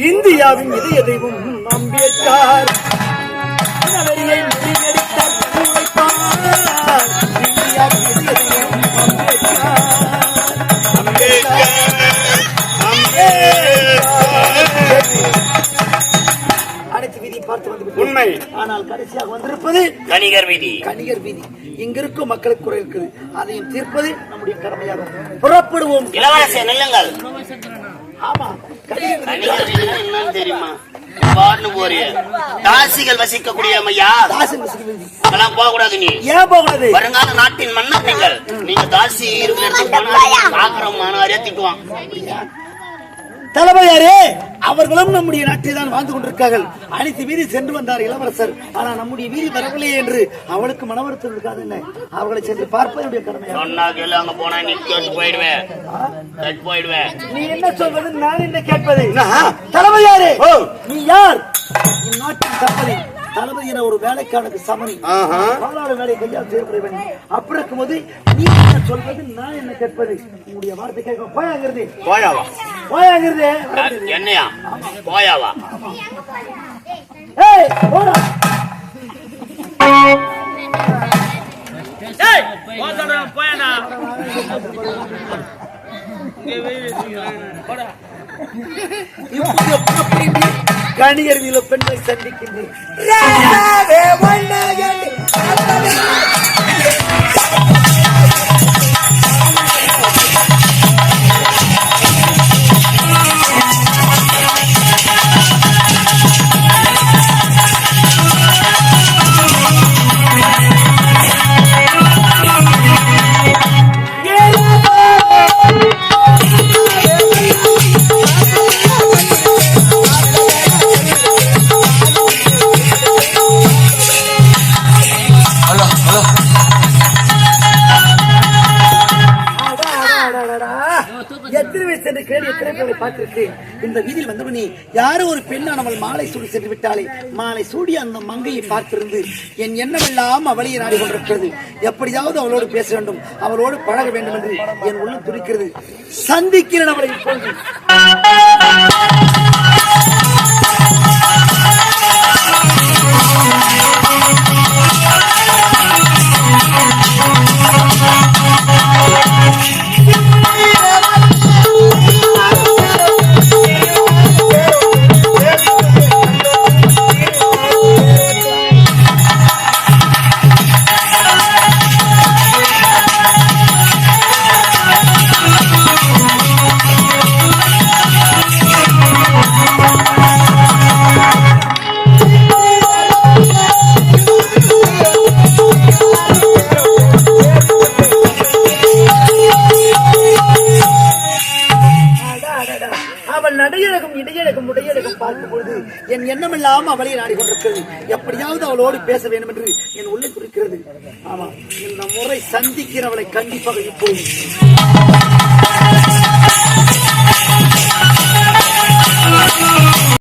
இந்தியாவின் இதய தெய்வம் அம்பேத்கர் முறியடித்த உழைப்பார். இந்தியாவின் இதய தெய்வம் அம்பேத்கர். அம்பேத்கர். அனைத்து வீதி பார்த்து வந்து விட்டோம். உண்மை. ஆனால் கடைசியாக வந்திருப்பது கணிகர் வீதி கணிகர் வீதி இங்கிருக்கும் மக்களுக்கு குறை இருக்குது அதையும் தீர்ப்பது நம்முடைய கடமையாகும் புறப்படுவோம் இளவரசர் நில்லுங்கள் என்னன்னு தெரியுமா? போறிய. தாசிகள் வசிக்கக்கூடிய ஐயா. அதெல்லாம் போக கூடாது நீ. ஏன் வருங்கால நாட்டின் மன்னர் நீங்கள் நீங்க தாசி இருக்கிற ஆக்கிரம் மாணவரையா திட்டுவான். தளபதியாரே அவர்களும் நம்முடைய நாட்டில் தான் வாழ்ந்து கொண்டிருக்கார்கள். அனைத்து வீதி சென்று வந்தார் இளவரசர். ஆனா நம்முடைய வீதி வரவில்லையே என்று அவளுக்கு மனவருத்தம் இருக்காது என்ன? அவர்களை சென்று பார்ப்பது என்னுடைய கடமையா சொன்னா கேளு அங்க போனா நீ கேட்டு போயிடுவேன். கேட்டு போயிடுவேன். நீ என்ன சொல்வது? நான் என்ன கேட்பது? தளபதியாரே நீ யார்? இந்நாட்டின் தளபதி. தளபதி என ஒரு வேலைக்காரனுக்கு சமணி. பாலாடு வேலை கையால் செய்யக்கூடியவன் அப்படி இருக்கும்போது நீ என்ன சொல்வது? நான் என்ன கேட்பது? உங்களுடைய வார்த்தை கேட்க போயாங்கிறது போயாவா? போயாங்கிறது? என்னையா? போயாவா? ஏய் போடா. இப்படி அப்படி கணியர் வீல பெண்ணை சந்திக்கின்றேன். எத்தனை வயசு சென்று கேள்வி எத்தனை பேரை பார்த்திருக்கேன் இந்த வீதியில் வந்தவனே யாரோ ஒரு பெண்ணானவள் மாலை சூடி சென்று விட்டாளே. மாலை சூடி அந்த மங்கையை பார்த்திருந்து என் எண்ணமெல்லாம் அவளையே நாடி கொண்டிருக்கிறது. எப்படியாவது அவளோடு பேச வேண்டும். அவளோடு பழக வேண்டும் என்று என் உள்ளம் துடிக்கிறது. சந்திக்கிறேன் அவளை இப்பொழுது நடையழகும் இடையழகும் உடையழகும் பார்க்கும் பொழுது என் எண்ணமெல்லாம் அவளை நாடி கொண்டிருக்கிறது எப்படியாவது அவளோடு பேச வேண்டும் என்று என் உள்ளே குறிக்கிறது. ஆமா இந்த முறை சந்திக்கிறவளை கண்டிப்பாக இப்போது.